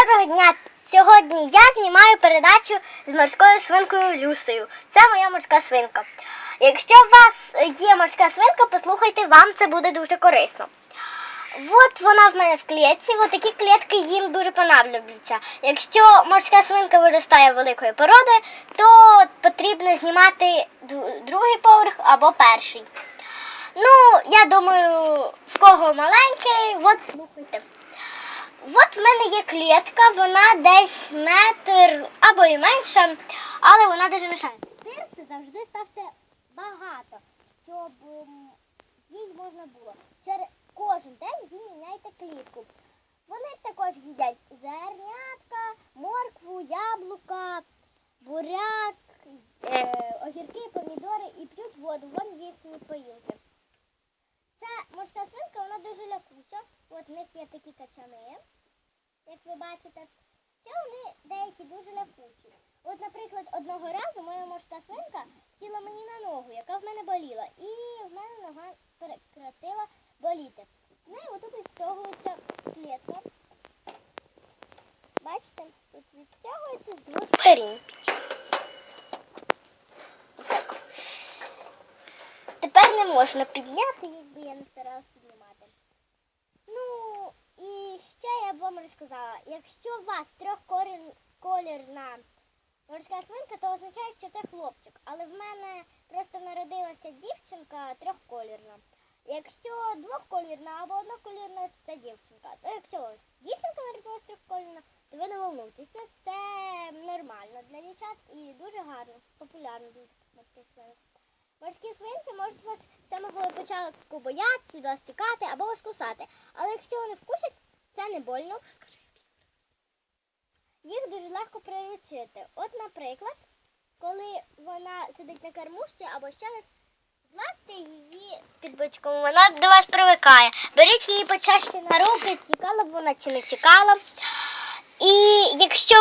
Доброго дня! Сьогодні я знімаю передачу з морською свинкою Люсею. Це моя морська свинка. Якщо у вас є морська свинка, послухайте, вам це буде дуже корисно. От вона в мене в клітці, от такі клітки їм дуже понадобляться. Якщо морська свинка виростає великої породи, то потрібно знімати другий поверх або перший. Ну, я думаю, в кого маленький, от слухайте. От в мене є клітка, вона десь метр або і менша, але вона дуже мішає. Тирси завжди ставте багато, щоб їй можна було. Через кожен день їй міняйте клітку. Вони також їдять в них є такі качани, як ви бачите. Ще вони деякі дуже лякучі. От, наприклад, одного разу моя морська свинка сіла мені на ногу, яка в мене боліла, і в мене нога прекратила боліти. В неї отут відстягується клітка. Бачите, тут відстягується двох сторін. Тепер не можна підняти, якби я не старалась піднімати. Ну, і ще я б вам розказала, якщо у вас трьохколірна морська свинка, то означає, що це хлопчик. Але в мене просто народилася дівчинка трьохколірна. Якщо двохколірна або одноколірна, це дівчинка. То якщо дівчинка народилася трьохколірна, то ви не волнуйтеся, це нормально для дівчат і дуже гарно, популярно для морських свинок. Морські свинки можуть вас з самого початку боятися, від вас тікати або вас кусати. Але якщо вони вкусять, це не больно. Їх дуже легко приручити. От, наприклад, коли вона сидить на кормушці або ще десь, гладьте її під бочком, вона до вас привикає. Беріть її почаще на руки, тікала б вона чи не тікала.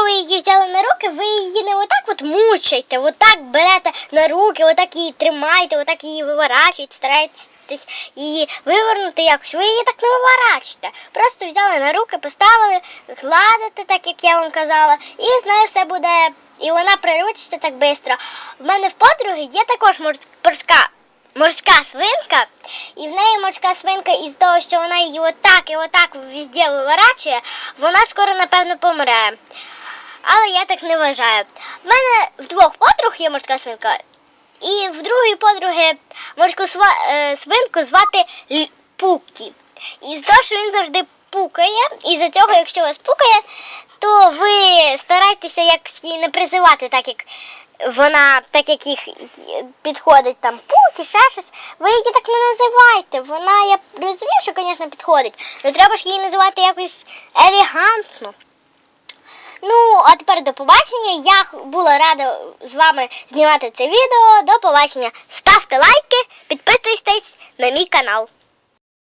Ви її взяли на руки, ви її не отак от мучайте, отак берете на руки, отак її тримаєте, отак її виворачуєте, стараєтесь її вивернути якось. Ви її так не виворачуєте. Просто взяли на руки, поставили, гладите, так як я вам казала, і з нею все буде, і вона приручиться так швидко. В мене в подруги є також морська. Морська свинка, і в неї морська свинка із того, що вона її отак і отак везде виворачує, вона скоро, напевно, помре. Але я так не вважаю. В мене в двох подруг є морська свинка, і в другої подруги морську е, свинку звати Пукі. І з того, що він завжди пукає, і за цього, якщо вас пукає, то ви старайтеся якось її не призивати, так як вона, так як їх підходить там пуки, ще щось, ви її так не називайте. Вона, я розумію, що, звісно, підходить, але треба ж її називати якось елегантно. Ну, а тепер до побачення. Я була рада з вами знімати це відео. До побачення. Ставте лайки, підписуйтесь на мій канал.